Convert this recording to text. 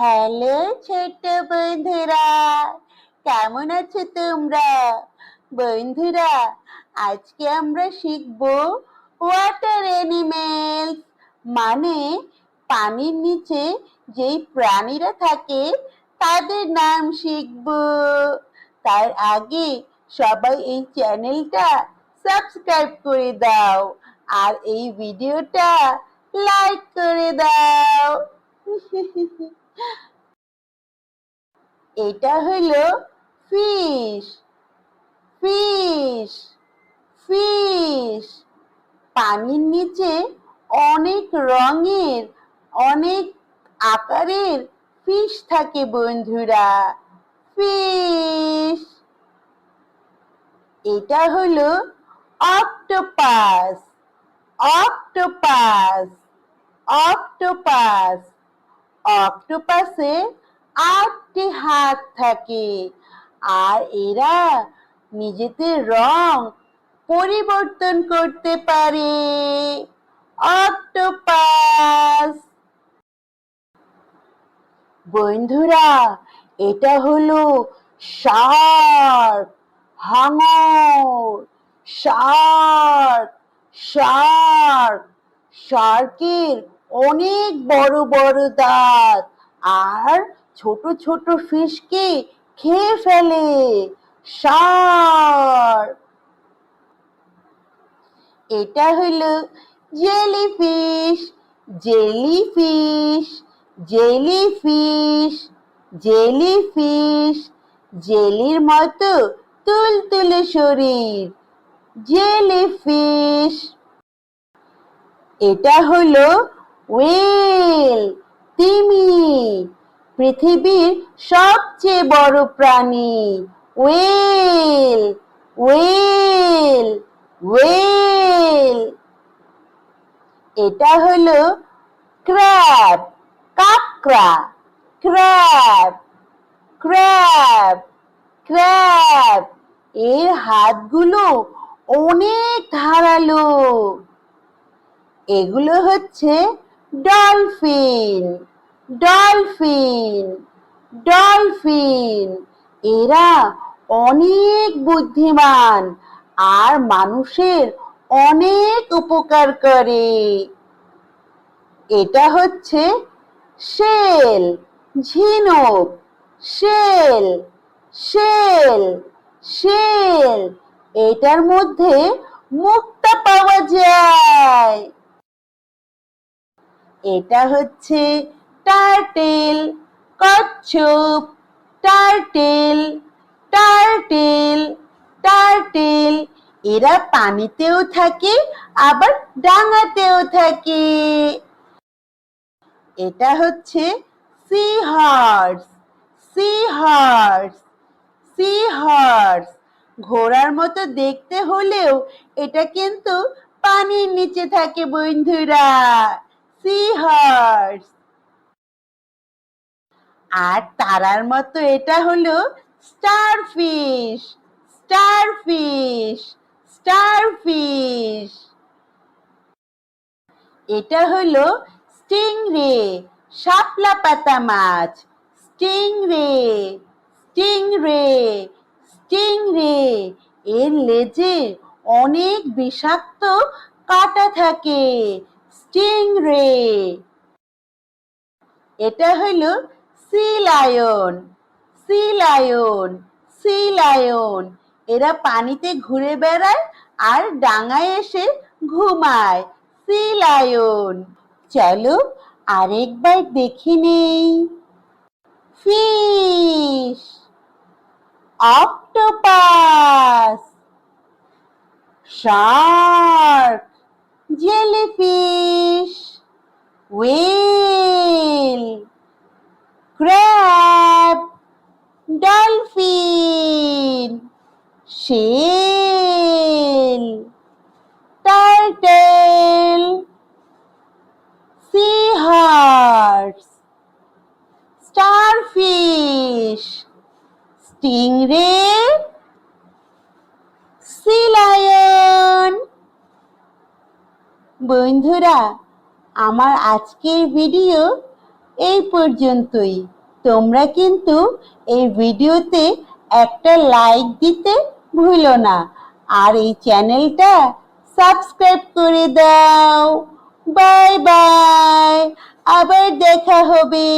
Hello ছোট্ট বন্ধুরা, কেমন আছো তোমরা? বন্ধুরা, আজকে আমরা শিখব ওয়াটার অ্যানিমেলস মানে পানির নিচে যেই প্রাণীরা থাকে, তাদের নাম শিখব। তার আগে সবাই এই চ্যানেলটা সাবস্ক্রাইব করে দাও আর এই ভিডিওটা লাইক করে দাও। এটা হলো ফিশ ফিশ ফিশ পানির নিচে অনেক রঙের, অনেক আকারের ফিশ থাকে বন্ধুরা ফিশ এটা হলো অক্টোপাস অক্টোপাস অক্টোপাস অক্টোপাসে আটটি হাত থাকে আর এরা নিজেদের রং পরিবর্তন করতে পারে। অক্টোপাস। বন্ধুরা, এটা হলো শার্ক, হাঙর, শার্ক শার্ক। শার্কের অনেক বড় বড় দাঁত। আর ছোট ছোট ফিশকে খেয়ে ফেলে। শার্ক এটা হলো জেলিফিশ। Jellyfish jellyfish jellyfish. জেলির মতো তুলতুলে শরীর। Jelly jellyfish. এটা হলো ওয়েল, তিমি, পৃথিবীর সবচেয়ে বড় প্রাণী। Whale whale whale. এটা হলো ক্র্যাব, কাকড়া, ক্র্যাব ক্র্যাব ক্র্যাব। এর হাতগুলো অনেক ধারালো। এগুলো হচ্ছে ডলফিন ডলফিন ডলফিন। এরা অনেক বুদ্ধিমান আর মানুষের অনেক উপকার করে। এটা হচ্ছে শেল, ঝিনুক, শেল শেল শেল। এটার মধ্যে মুক্তা পাওয়া যায়। এটা হচ্ছে টার্টেল, কচ্ছপ, টার্টেল টার্টেল টার্টেল। এরা পানিতেও থাকে, আবার ডাঙাতেও থাকে। এটা হচ্ছে seahorse seahorse seahorse ঘোড়ার মতো দেখতে হলেও এটা কিন্তু পানির নিচে থাকে, বন্ধুরা। হর্স আর তারার মতো এটা হলো স্টারফিশ স্টারফিশ স্টারফিশ এটা হলো স্টিংরে শাপলা পাতা মাছ স্টিংরে স্টিংরে স্টিংরে এর লেজে অনেক বিষাক্ত কাটা থাকে। স্টিংরে এটা হলো sea lion sea lion sea lion. এরা পানিতে ঘুরে বেড়ায় আর ডাঙায় এসে ঘুমায়। Sea lion. চলো আরেকবার দেখে নেই। Fish. Octopus. Shark. jellyfish, whale, crab, dolphin, shell, turtle, seahorse, starfish, stingray, sea বন্ধুরা, আমার আজকের ভিডিও এই পর্যন্তই। তোমরা কিন্তু এই ভিডিওতে একটা লাইক দিতে ভুলো না। আর এই চ্যানেলটা সাবস্ক্রাইব করে দাও। বাই বাই আবার দেখা হবে।